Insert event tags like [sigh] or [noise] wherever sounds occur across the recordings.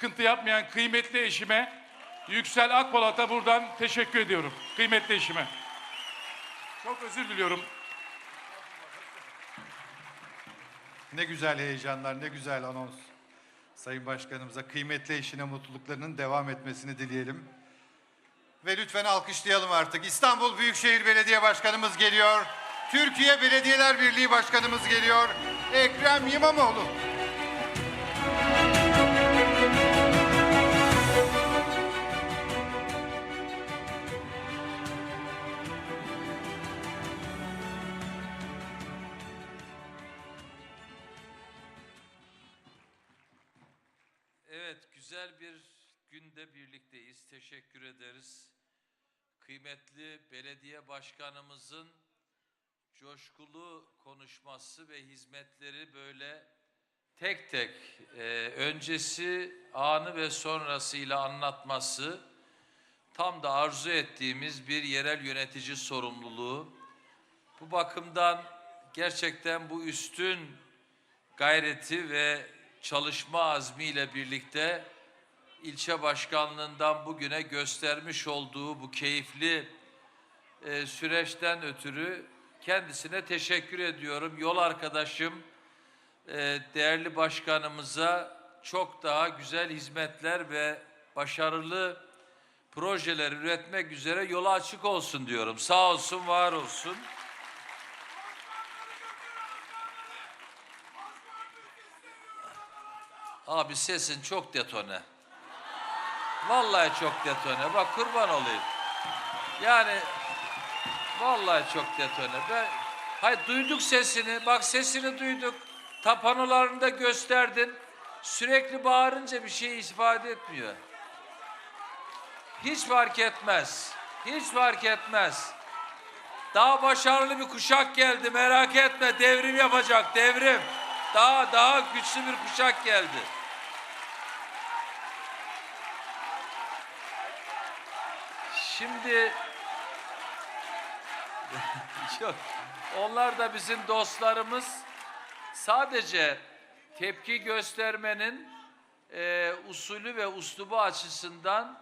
sıkıntı yapmayan kıymetli eşime Yüksel Akpolat'a buradan teşekkür ediyorum. Kıymetli eşime. Çok özür diliyorum. Ne güzel heyecanlar, ne güzel anons. Sayın Başkanımıza kıymetli eşine mutluluklarının devam etmesini dileyelim. Ve lütfen alkışlayalım artık. İstanbul Büyükşehir Belediye Başkanımız geliyor. Türkiye Belediyeler Birliği Başkanımız geliyor. Ekrem İmamoğlu. Teşekkür ederiz. Kıymetli belediye başkanımızın coşkulu konuşması ve hizmetleri böyle tek tek e, öncesi, anı ve sonrasıyla anlatması tam da arzu ettiğimiz bir yerel yönetici sorumluluğu. Bu bakımdan gerçekten bu üstün gayreti ve çalışma azmiyle birlikte ilçe başkanlığından bugüne göstermiş olduğu bu keyifli e, süreçten ötürü kendisine teşekkür ediyorum. Yol arkadaşım, e, değerli başkanımıza çok daha güzel hizmetler ve başarılı projeler üretmek üzere yolu açık olsun diyorum. Sağ olsun, var olsun. Abi sesin çok detone. Vallahi çok detone. Bak kurban olayım. Yani vallahi çok detone. Ben hayır duyduk sesini. Bak sesini duyduk. Tapanolarını da gösterdin. Sürekli bağırınca bir şey ifade etmiyor. Hiç fark etmez. Hiç fark etmez. Daha başarılı bir kuşak geldi merak etme devrim yapacak devrim. Daha daha güçlü bir kuşak geldi. Şimdi [laughs] yok. Onlar da bizim dostlarımız. Sadece tepki göstermenin e, usulü ve uslubu açısından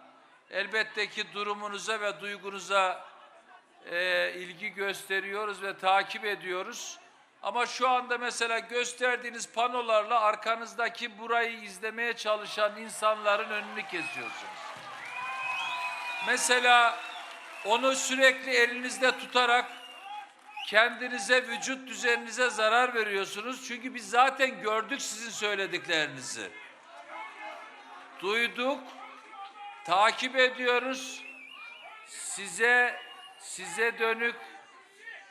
elbette ki durumunuza ve duygunuza e, ilgi gösteriyoruz ve takip ediyoruz. Ama şu anda mesela gösterdiğiniz panolarla arkanızdaki burayı izlemeye çalışan insanların önünü kesiyorsunuz. Mesela onu sürekli elinizde tutarak kendinize, vücut düzeninize zarar veriyorsunuz. Çünkü biz zaten gördük sizin söylediklerinizi. Duyduk, takip ediyoruz. Size size dönük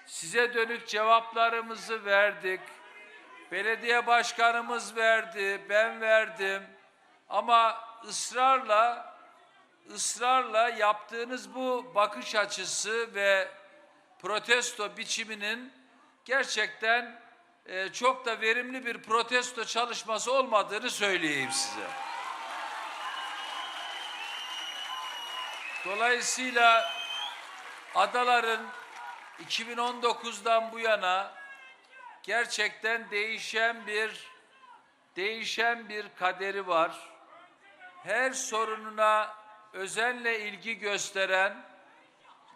size dönük cevaplarımızı verdik. Belediye başkanımız verdi, ben verdim. Ama ısrarla ısrarla yaptığınız bu bakış açısı ve protesto biçiminin gerçekten e, çok da verimli bir protesto çalışması olmadığını söyleyeyim size. Dolayısıyla adaların 2019'dan bu yana gerçekten değişen bir değişen bir kaderi var. Her sorununa özenle ilgi gösteren,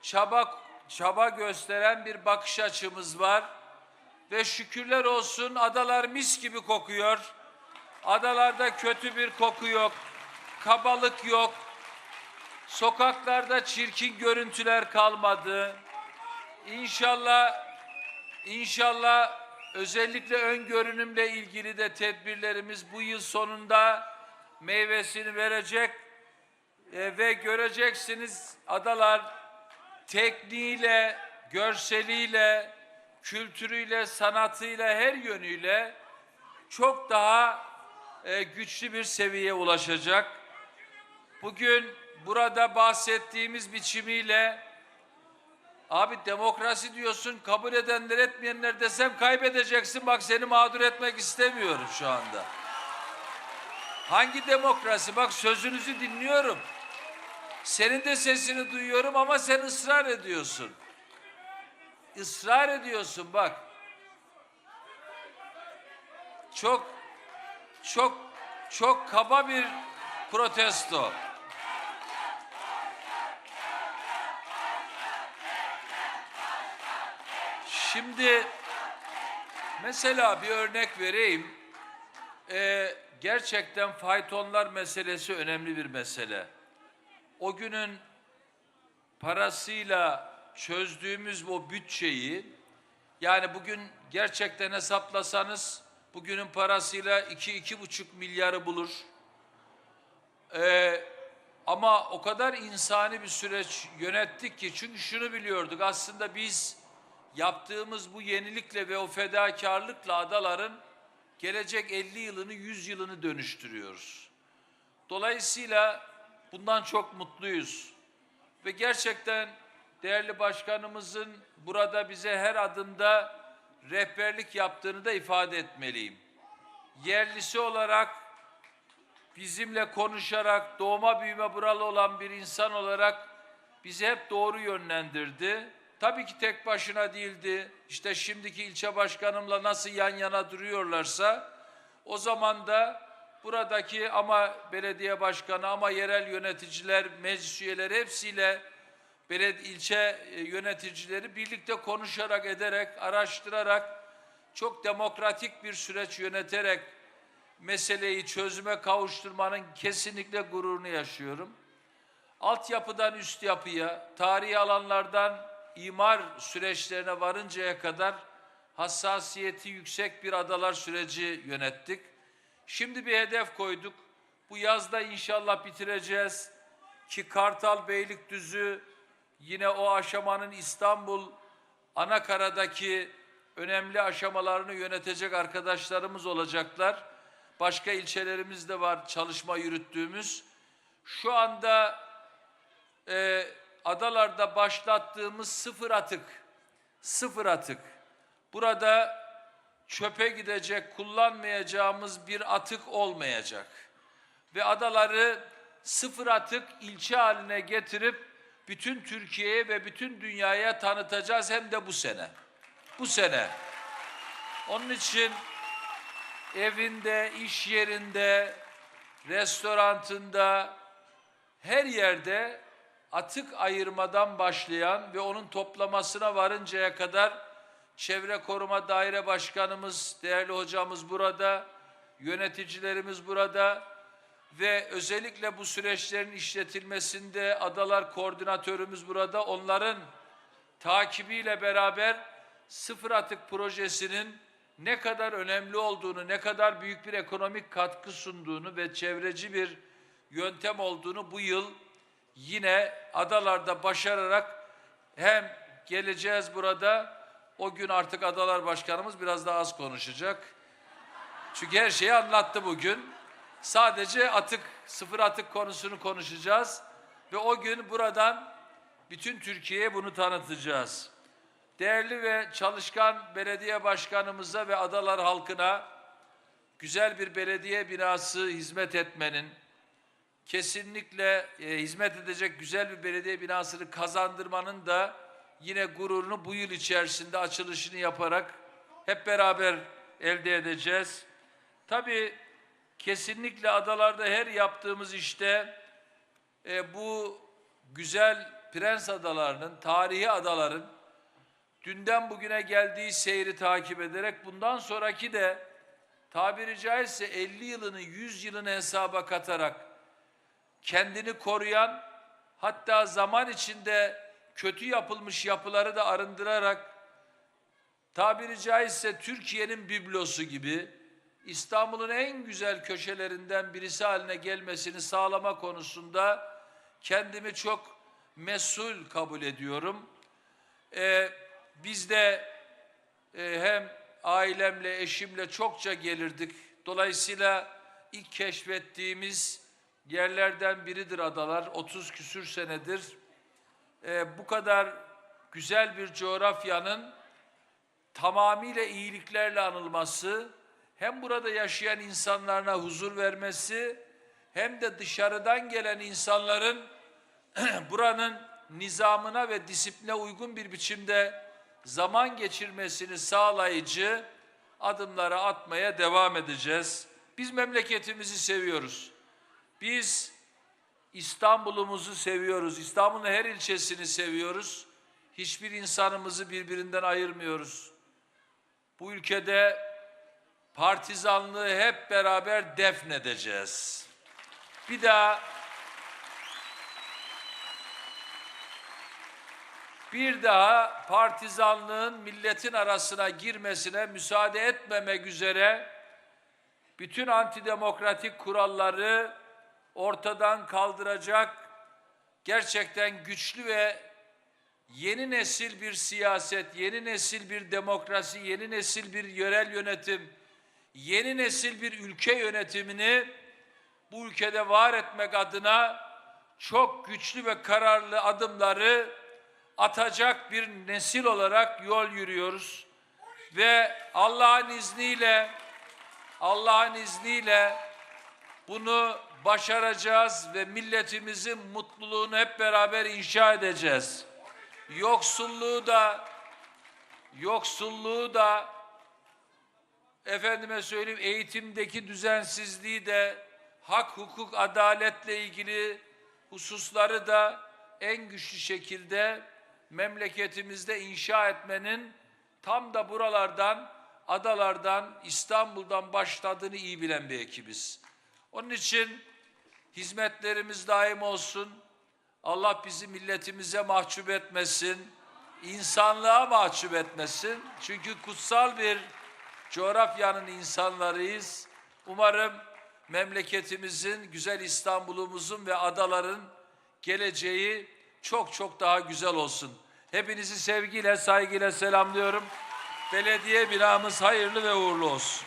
çaba çaba gösteren bir bakış açımız var. Ve şükürler olsun adalar mis gibi kokuyor. Adalarda kötü bir koku yok. Kabalık yok. Sokaklarda çirkin görüntüler kalmadı. İnşallah inşallah özellikle ön görünümle ilgili de tedbirlerimiz bu yıl sonunda meyvesini verecek E, ve göreceksiniz adalar tekniğiyle, görseliyle, kültürüyle, sanatıyla her yönüyle çok daha e, güçlü bir seviyeye ulaşacak. Bugün burada bahsettiğimiz biçimiyle abi demokrasi diyorsun kabul edenler etmeyenler desem kaybedeceksin bak seni mağdur etmek istemiyorum şu anda. Hangi demokrasi? Bak sözünüzü dinliyorum. Senin de sesini duyuyorum ama sen ısrar ediyorsun. Israr ediyorsun bak. Çok çok çok kaba bir protesto. Şimdi mesela bir örnek vereyim. Ee, gerçekten faytonlar meselesi önemli bir mesele. O günün parasıyla çözdüğümüz o bütçeyi yani bugün gerçekten hesaplasanız bugünün parasıyla 2-2,5 milyarı bulur. Ee, ama o kadar insani bir süreç yönettik ki çünkü şunu biliyorduk aslında biz yaptığımız bu yenilikle ve o fedakarlıkla adaların gelecek 50 yılını 100 yılını dönüştürüyoruz. Dolayısıyla bundan çok mutluyuz. Ve gerçekten değerli başkanımızın burada bize her adımda rehberlik yaptığını da ifade etmeliyim. Yerlisi olarak bizimle konuşarak doğma büyüme buralı olan bir insan olarak bizi hep doğru yönlendirdi. Tabii ki tek başına değildi. İşte şimdiki ilçe başkanımla nasıl yan yana duruyorlarsa o zaman da buradaki ama belediye başkanı ama yerel yöneticiler, meclis üyeleri hepsiyle belediye ilçe e, yöneticileri birlikte konuşarak, ederek, araştırarak çok demokratik bir süreç yöneterek meseleyi çözüme kavuşturmanın kesinlikle gururunu yaşıyorum. Altyapıdan üst yapıya, tarihi alanlardan imar süreçlerine varıncaya kadar hassasiyeti yüksek bir adalar süreci yönettik. Şimdi bir hedef koyduk. Bu yazda inşallah bitireceğiz ki Kartal Beylikdüzü yine o aşamanın İstanbul Anakara'daki önemli aşamalarını yönetecek arkadaşlarımız olacaklar. Başka ilçelerimiz de var çalışma yürüttüğümüz. Şu anda e, adalarda başlattığımız sıfır atık, sıfır atık. Burada çöpe gidecek, kullanmayacağımız bir atık olmayacak. Ve adaları sıfır atık ilçe haline getirip bütün Türkiye'ye ve bütün dünyaya tanıtacağız hem de bu sene. Bu sene. Onun için evinde, iş yerinde, restorantında, her yerde atık ayırmadan başlayan ve onun toplamasına varıncaya kadar Çevre Koruma Daire Başkanımız, değerli hocamız burada, yöneticilerimiz burada ve özellikle bu süreçlerin işletilmesinde adalar koordinatörümüz burada. Onların takibiyle beraber sıfır atık projesinin ne kadar önemli olduğunu, ne kadar büyük bir ekonomik katkı sunduğunu ve çevreci bir yöntem olduğunu bu yıl yine adalarda başararak hem geleceğiz burada o gün artık adalar başkanımız biraz daha az konuşacak. Çünkü her şeyi anlattı bugün. Sadece atık, sıfır atık konusunu konuşacağız ve o gün buradan bütün Türkiye'ye bunu tanıtacağız. Değerli ve çalışkan belediye başkanımıza ve adalar halkına güzel bir belediye binası hizmet etmenin, kesinlikle e, hizmet edecek güzel bir belediye binasını kazandırmanın da yine gururunu bu yıl içerisinde açılışını yaparak hep beraber elde edeceğiz. Tabii kesinlikle adalarda her yaptığımız işte e, bu güzel Prens Adalarının, tarihi adaların dünden bugüne geldiği seyri takip ederek bundan sonraki de tabiri caizse 50 yılını 100 yılını hesaba katarak kendini koruyan hatta zaman içinde kötü yapılmış yapıları da arındırarak tabiri caizse Türkiye'nin biblosu gibi İstanbul'un en güzel köşelerinden birisi haline gelmesini sağlama konusunda kendimi çok mesul kabul ediyorum. Ee, biz de e, hem ailemle, eşimle çokça gelirdik. Dolayısıyla ilk keşfettiğimiz yerlerden biridir adalar. 30 küsür senedir e, bu kadar güzel bir coğrafyanın tamamıyla iyiliklerle anılması, hem burada yaşayan insanlarına huzur vermesi, hem de dışarıdan gelen insanların [clears throat] buranın nizamına ve disipline uygun bir biçimde zaman geçirmesini sağlayıcı adımları atmaya devam edeceğiz. Biz memleketimizi seviyoruz. Biz İstanbul'umuzu seviyoruz. İstanbul'un her ilçesini seviyoruz. Hiçbir insanımızı birbirinden ayırmıyoruz. Bu ülkede partizanlığı hep beraber defnedeceğiz. Bir daha bir daha partizanlığın milletin arasına girmesine müsaade etmemek üzere bütün antidemokratik kuralları ortadan kaldıracak gerçekten güçlü ve yeni nesil bir siyaset, yeni nesil bir demokrasi, yeni nesil bir yerel yönetim, yeni nesil bir ülke yönetimini bu ülkede var etmek adına çok güçlü ve kararlı adımları atacak bir nesil olarak yol yürüyoruz. Ve Allah'ın izniyle Allah'ın izniyle bunu başaracağız ve milletimizin mutluluğunu hep beraber inşa edeceğiz. Yoksulluğu da yoksulluğu da efendime söyleyeyim eğitimdeki düzensizliği de hak, hukuk, adaletle ilgili hususları da en güçlü şekilde memleketimizde inşa etmenin tam da buralardan, adalardan, İstanbul'dan başladığını iyi bilen bir ekibiz. Onun için hizmetlerimiz daim olsun. Allah bizi milletimize mahcup etmesin. insanlığa mahcup etmesin. Çünkü kutsal bir coğrafyanın insanlarıyız. Umarım memleketimizin, güzel İstanbul'umuzun ve adaların geleceği çok çok daha güzel olsun. Hepinizi sevgiyle, saygıyla selamlıyorum. Belediye binamız hayırlı ve uğurlu olsun.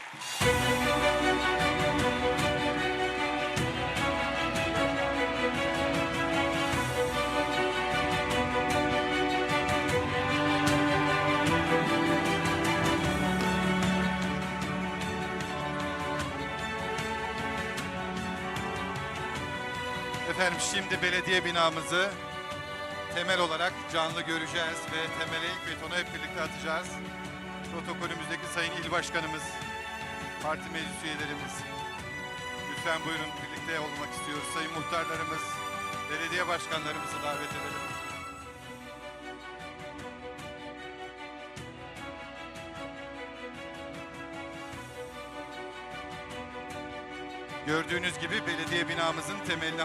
Efendim şimdi belediye binamızı temel olarak canlı göreceğiz ve temele ilk betonu hep birlikte atacağız. Protokolümüzdeki Sayın İl Başkanımız, parti meclis üyelerimiz, lütfen buyurun birlikte olmak istiyoruz. Sayın muhtarlarımız, belediye başkanlarımızı davet edelim. Gördüğünüz gibi belediye binamızın temelini